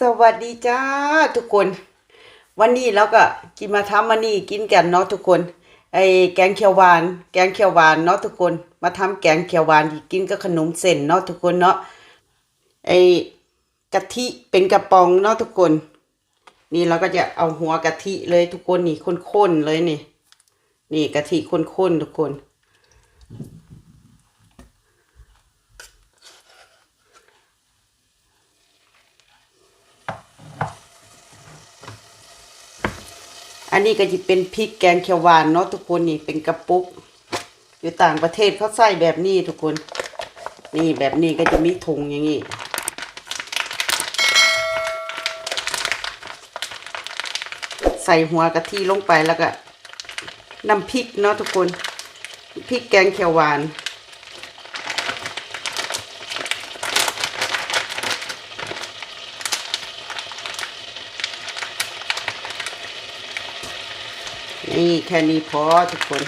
สวัสดีจ้าทุกคน วันนี้เราก็กินมาทำมันนี่กินกันเนาะทุกคนไอ้แกงเขียวหวาน แกงเขียวหวานเนาะทุกคน มาทำแกงเขียวหวานกินกับขนมเส้นเนาะทุกคนเนาะไอ้กะทิเป็นกระป๋องเนาะทุกคน นี่เราก็จะเอาหัวกะทิเลยทุกคนนี่ข้นๆเลยนี่ นี่กะทิข้นๆทุกคน อันนี้ก็จะเป็นพริกแกงเขียวหวานเนาะทุกคนนี่เป็นกระปุก อยู่ต่างประเทศเขาใส่แบบนี้ทุกคน นี่แบบนี้ก็จะมีถุงอย่างนี้ใส่หัวกะทิลงไปแล้วก็น้ำพริกเนาะทุกคนพริกแกงเขียวหวาน นี้แค่นี้พอทุกคน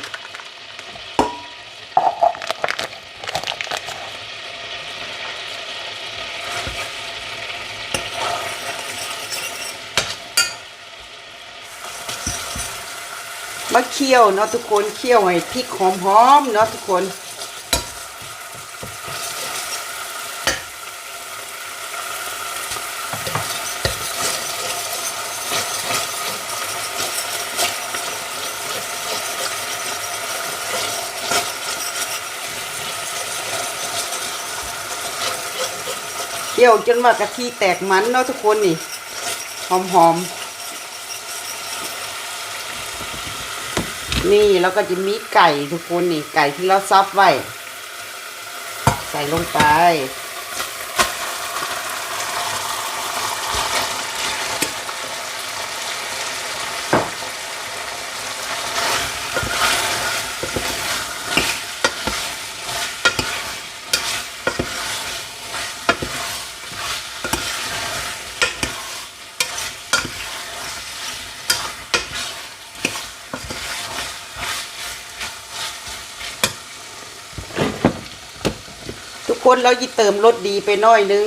มาเคี่ยวเนาะทุกคนเคี่ยวให้พริกหอมๆเนาะทุกคน เคี่ยวจนว่ากะทิแตกมันเนาะทุกคนนี่ หอมหอมนี่แล้วก็จะมีไก่ทุกคนนี่ ไก่ที่เราซับไว้ ใส่ลงไป คนเรายิ่เติมรสดีไปหน้อยนึง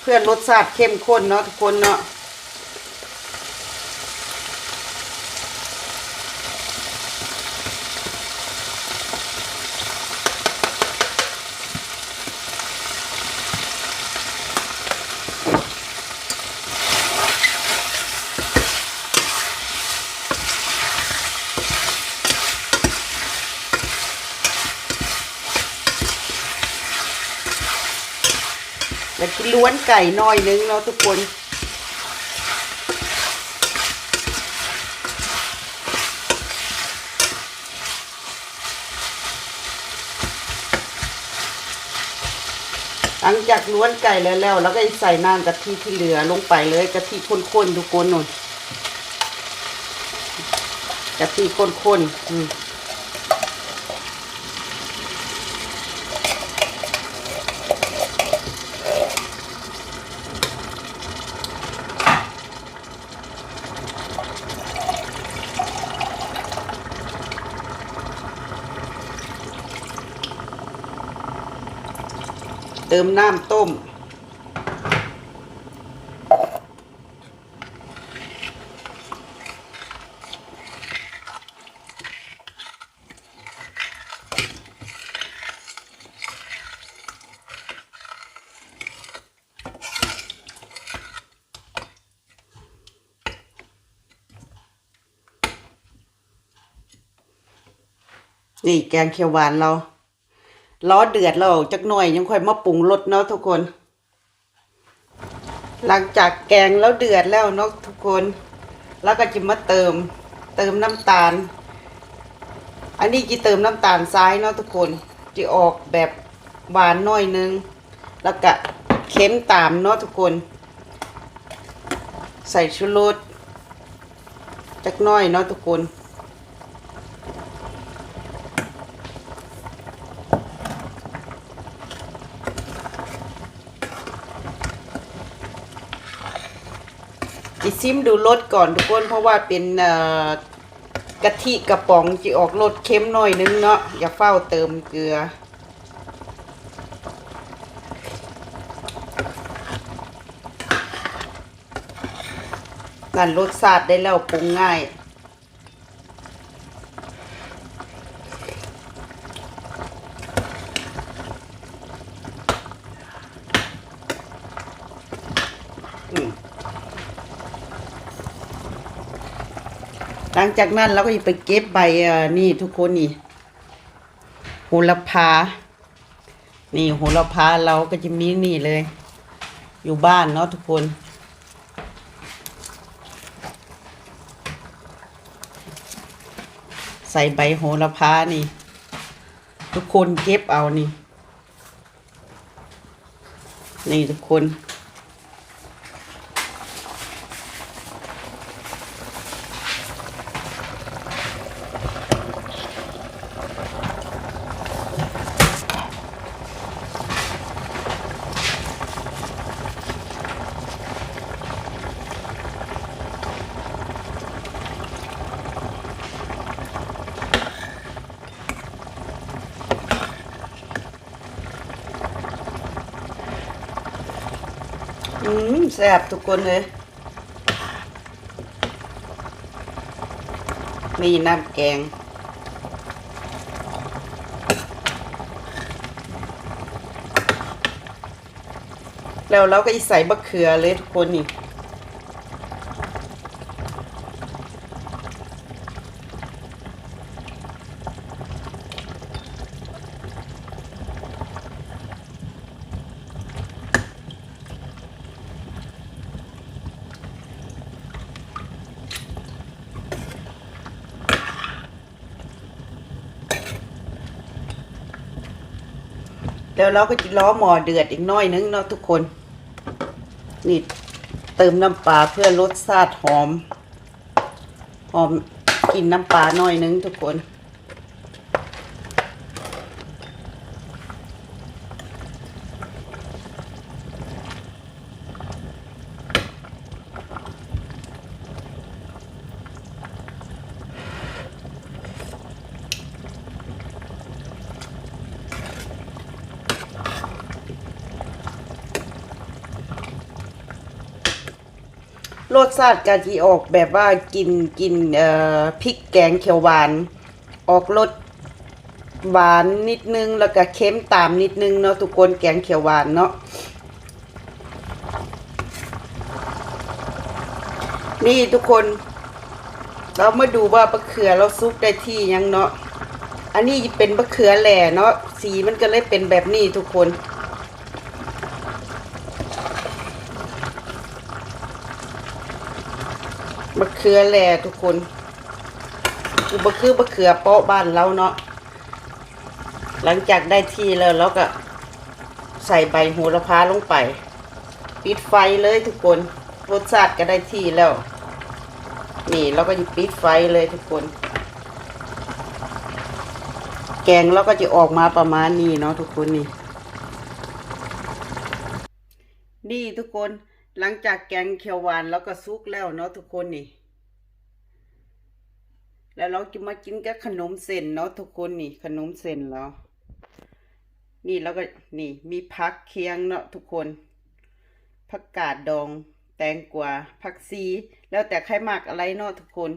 เพื่อรสชาติเข้มข้นเนาะทุกคนเนาะ แล้วก็ล้วนไก่น่อยนึงเนาะทุกคนหลังจากล้วนไก่แล้วแล้วแล้วก็ใส่น้ำกะทิที่เหลือลงไปเลยกะทิข้นๆทุกคนหน่อยกะทิข้นๆอืม เติมน้ำต้ม นี่แกงเขียวหวานเรา ล้อเดือดแล้วจักหน่อยยังค่อยมาปรุงรสเนาะทุกคน หลังจากแกงแล้วเดือดแล้วเนาะทุกคน แล้วก็จะมาเติมเติมน้ำตาล อันนี้จะเติมน้ำตาลทรายเนาะทุกคนจะออกแบบหวานหน่อยนึง แล้วก็เค็มตามเนาะทุกคน ใส่ชูรสจักหน่อยเนาะทุกคน จิซิมดูรสก่อนทุกคนเพราะว่าเป็นกะทิกระป๋องจะออกรสเค็มหน่อยนึงเนาะอย่าเฝ้าเติมเกลืออนั่นรสชาติได้แล้วปรุงง่ายอืม ลังจากนั้นเราก็จะไปเก็บใบนี่ทุกคนนี่โหระพา นี่โหระพาเราก็จะมีนี่เลย อยู่บ้านเนาะทุกคนใส่ใบโหระพานี่ ทุกคนเก็บเอานี่ นี่ทุกคน อืมแซ่บทุกคนเลยมีน้ำแกง แล้วเราก็อีใส่บะเขือเลยทุกคนนี่ แล้วเราก็จะล้อหมอเดือดอีกน้อยนึงเนาะทุกคน นี่เติมน้ำปลาเพื่อรสชาติหอม หอมกลินน้ำปลาน้อยนึงทุกคน รสชาติกะทิออกแบบว่ากินกินเอ่อพริกแกงเขียวหวาน ออกรสหวานนิดนึงแล้วก็เค็มตามนิดนึงเนาะทุกคนแกงเขียวหวานเนาะนี่ทุกคน เรามาดูว่าบะเขือเราซุปได้ที่ยังเนาะอันนี้เป็นบะเขือแหล่เนาะสีมันก็เลยเป็นแบบนี้ทุกคน มะเขือแหล่ทุกคนคือบะคือมะเขือเปาะบ้านเราเนาะหลังจากได้ที่แล้วเราก็ใส่ใบโหระพาลงไป ปิดไฟเลยทุกคนรสชาติก็ได้ที่แล้ว นี่เราก็จะปิดไฟเลยทุกคน แกงเราก็จะออกมาประมาณนี้เนาะทุกคนนี่นี่ทุกคน หลังจากแกงเขียวหวานแล้วก็ซุกแล้วเนาะทุกคนนี่ แล้วเราจะมากินกับขนมเส้นเนาะทุกคนนี่ ขนมเส้นแล้วนี่แล้วก็นี่มีผักเคียงเนาะทุกคนผักกาดดอง แตงกวาผักซี แล้วแต่ใครมักอะไรเนาะทุกคน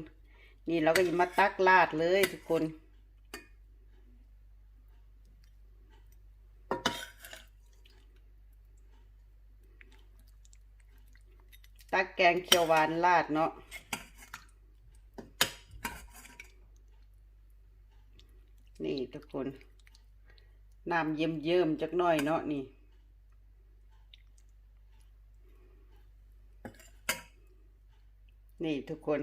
นี่เราก็จะมาตักราดเลยทุกคน ตักแกงเขียวหวานราดเนาะนี่ทุกคนน้ำเยิ้มเยิ้มๆจักหน่อยเนาะนี่นี่ทุกคน